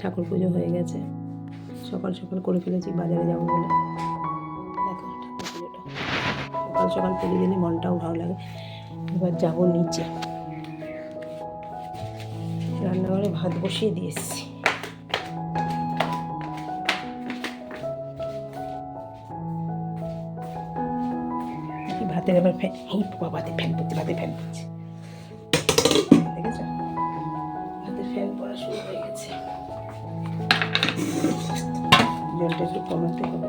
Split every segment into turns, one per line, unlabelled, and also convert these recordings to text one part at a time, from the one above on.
ঠাকুর পুজো হয়ে গেছে। সকাল সকাল করে ফেলেছি বাজারে যাব বলে। সকাল সকাল পুজো দিলে মনটাও ভালো লাগে। এবার যাব নিচে। রান্নাঘরে ভাত বসিয়ে দিয়েছি ভাতের এবার ফ্যান? এই বাবা ভাতে ফ্যান পড়ছে ভাতে ফ্যান পড়ছে। জলটা একটু কমাতে হবে।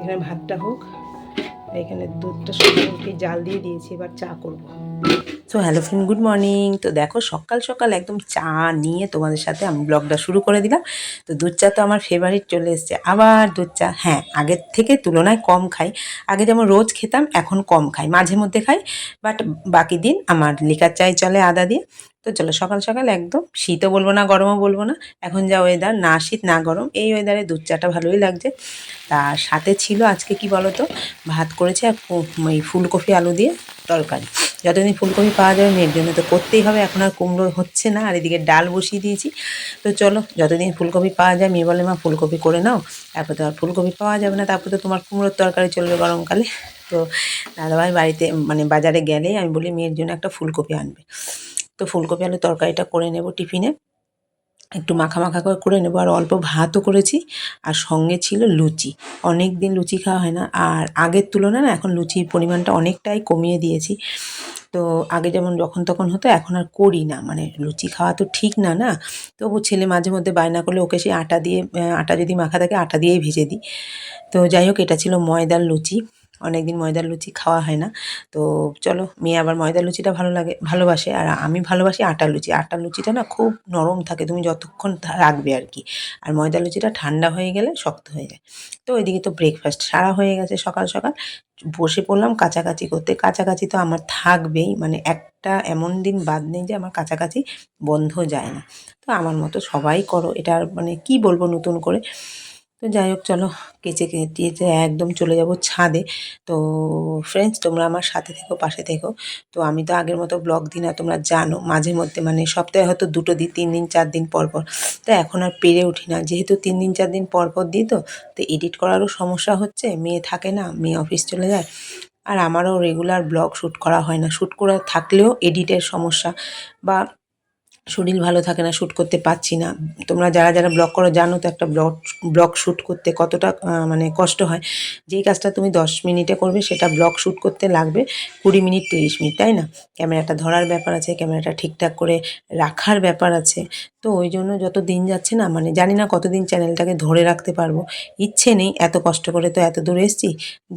এখানে ভাতটা হোক, এখানে দুধটা সব জাল দিয়ে দিয়েছি, এবার চা করব। So hello friend good morning তো দেখো, সকাল সকাল একদম চা নিয়ে তোমাদের সাথে আমি ব্লগটা শুরু করে দিলাম। তো দুধ চা তো আমার ফেভারিট চলে এসছে। আবার দুধ চা হ্যাঁ আগের থেকে তুলনায় কম খাই। আগে যেমন রোজ খেতাম, এখন কম খাই। মাঝে মধ্যে খাই বাট বাকি দিন আমার লিকার চাই চলে আদা দিয়ে। তো চলো, সকাল সকাল একদম শীতও বলব না, গরমও বলব না। এখন যা ওয়েদার না শীত, না গরম, এই ওয়েদারে দুধ চাটা ভালোই লাগছে। তার সাথে ছিল আজকে কি বলো তো ভাত করেছে আর এই ফুলকপি, আলু দিয়ে তরকারি। যতদিন ফুলকপি পাওয়া যাবে মেয়ের জন্য তো করতেই হবে, এখন আর কুমড়ো হচ্ছে না, আর এদিকে ডাল বসিয়ে দিয়েছি। তো চলো, যতদিন ফুলকপি পাওয়া যায়, মেয়ে বলে, মা, ফুলকপি করে নাও। তারপর তো আর ফুলকপি পাওয়া যাবে না, তারপর তো তোমার কুমড়োর তরকারি চলবে গরমকালে। তো দাদাভাই বাড়িতে মানে বাজারে গেলেই আমি বলি, মেয়ের জন্য একটা ফুলকপি আনবে। তো ফুলকপি আলু তরকারিটা করে নেব টিফিনে। একটু মাখা মাখা করে করে নেব, আর অল্প ভাতও করেছি, আর সঙ্গে ছিল লুচি। অনেক দিন লুচি খাওয়া হয় না, আর আগের তুলনায় না এখন লুচির পরিমাণটা অনেকটাই কমিয়ে দিয়েছি। তো আগে যেমন যখন তখন হতো, এখন আর করি না। মানে লুচি খাওয়া তো ঠিক না না? তবু ছেলে মাঝে মধ্যে বায়না করলে ওকে সেই আটা দিয়ে আটা যদি মাখা থাকে, আটা দিয়েই ভেজে দিই। তো যাই হোক, এটা ছিল ময়দার লুচি। অনেকদিন ময়দার লুচি খাওয়া হয় না। তো চলো, মেয়ে আবার ময়দার লুচিটা ভালো লাগে, ভালোবাসে। আর আমি ভালোবাসি আটার লুচি। আটার লুচিটা না খুব নরম থাকে, তুমি যতক্ষণ রাখবে আর কি। আর ময়দার লুচিটা ঠান্ডা হয়ে গেলে শক্ত হয়ে যায়। তো ওইদিকে তো ব্রেকফাস্ট সারা হয়ে গেছে সকাল সকাল। বসে পড়লাম কাছাকাছি করতে। কাছাকাছি তো আমার থাকবেই মানে একটা এমন দিন বাদ নেই যে আমার কাছাকাছি বন্ধ যায় না। তো আমার মতো সবাই করো। এটা আর মানে কি বলব নতুন করে? তো যাই হোক, চলো কেচে কেটে একদম চলে যাব ছাদে। তো ফ্রেন্ডস তোমরা আমার সাথে থেকো, পাশে থেকো। তো আমি তো আগের মতো ব্লগ দিই না, তোমরা জানো। মাঝে মধ্যে মানে সপ্তাহে হয়তো দুটো দিই তিন দিন, চার দিন পর পর। তো এখন আর পেরে উঠি না। যেহেতু তিন দিন, চার দিন পর পর দিই তো তো এডিট করারও সমস্যা হচ্ছে। মেয়ে থাকে না, মেয়ে অফিস চলে যায়। আর আমারও রেগুলার ব্লগ শ্যুট করা হয় না। শ্যুট করা থাকলেও এডিটের সমস্যা। বা শরীর ভালো থাকে না শ্যুট করতে পারছি না। তোমরা যারা যারা ব্লগ করো, জানো তো একটা ব্লগ ব্লগ শ্যুট করতে কতটা মানে কষ্ট হয়। যেই কাজটা তুমি দশ মিনিটে করবে, সেটা ব্লগ শ্যুট করতে লাগবে কুড়ি মিনিট, তিরিশ মিনিট, তাই না? ক্যামেরাটা ধরার ব্যাপার আছে, ক্যামেরাটা ঠিকঠাক করে রাখার ব্যাপার আছে। তো ওই জন্য যত দিন যাচ্ছে না মানে জানি না কতদিন চ্যানেলটাকে ধরে রাখতে পারব। ইচ্ছে নেই, এত কষ্ট করে তো এত দূরে এসেছি।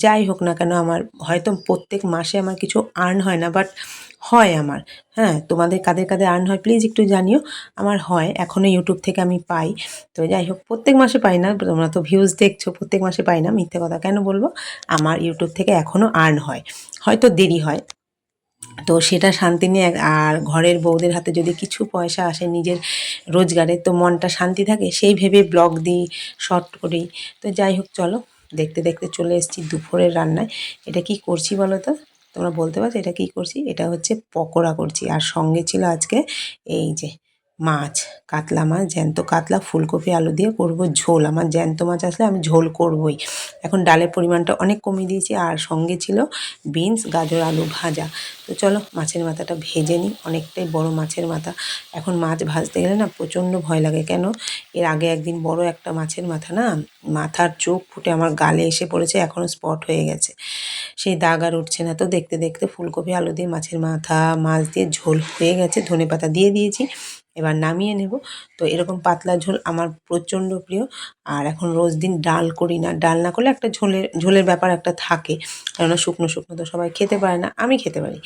যাই হোক না কেন, আমার হয়তো প্রত্যেক মাসে আমার কিছু আর্ন হয় না বাট হয় আমার। হ্যাঁ তোমাদের কাদের কাদের আর্ন হয় প্লিজ একটু জানিও। আমার হয় এখনও ইউটিউব থেকে আমি পাই। তো যাই হোক, প্রত্যেক মাসে পাই না, তোমরা তো ভিউজ দেখছ, প্রত্যেক মাসে পাই না, মিথ্যে কথা কেন বলব? আমার ইউটিউব থেকে এখনও আর্ন হয়। হয়তো দেরি হয়। তো সেটা শান্তি নিয়ে, আর ঘরের বউদের হাতে যদি কিছু পয়সা আসে নিজের রোজগারে, তো মনটা শান্তি থাকে, সেই ভেবে ব্লগ দিই শর্ট করি। তো যাই হোক, চলো, দেখতে দেখতে চলে এসেছি দুপুরের রান্নায়। এটা কি করছি বলো তো? তোমরা বলতে পারছ এটা কি করছি? এটা হচ্ছে পকোড়া করছি। আর সঙ্গে ছিল আজকে এই যে মাছ, কাতলা মাছ, জ্যান্ত কাতলা, ফুলকপি, আলু দিয়ে করব ঝোল। আমার জ্যান্ত মাছ আসলে আমি ঝোল করবই। এখন ডালের পরিমাণটা অনেক কমিয়ে দিয়েছি, আর সঙ্গে ছিল বিনস, গাজর, আলু ভাজা। তো চলো, মাছের মাথাটা ভেজে নিই। অনেকটাই বড় মাছের মাথা। এখন মাছ ভাজতে গেলে না প্রচণ্ড ভয় লাগে। কেন? এর আগে একদিন বড় একটা মাছের মাথা না, মাথার চোখ ফুটে আমার গালে এসে পড়েছে, এখনও স্পট হয়ে গেছে। সেই দাগ আর উঠছে না। তো দেখতে দেখতে ফুলকপি, আলু দিয়ে মাছের মাথা, মাছ দিয়ে ঝোল হয়ে গেছে। ধনে পাতা দিয়ে দিয়েছি। এবার নামিয়ে নেব। তো এরকম পাতলা ঝোল আমার প্রচণ্ড প্রিয়। আর এখন রোজ দিন ডাল করি না। ডাল না করলে একটা ঝোলের ঝোলের ব্যাপার একটা থাকে। কেননা শুকনো শুকনো তো সবাই খেতে পারে না। আমি খেতে পারি।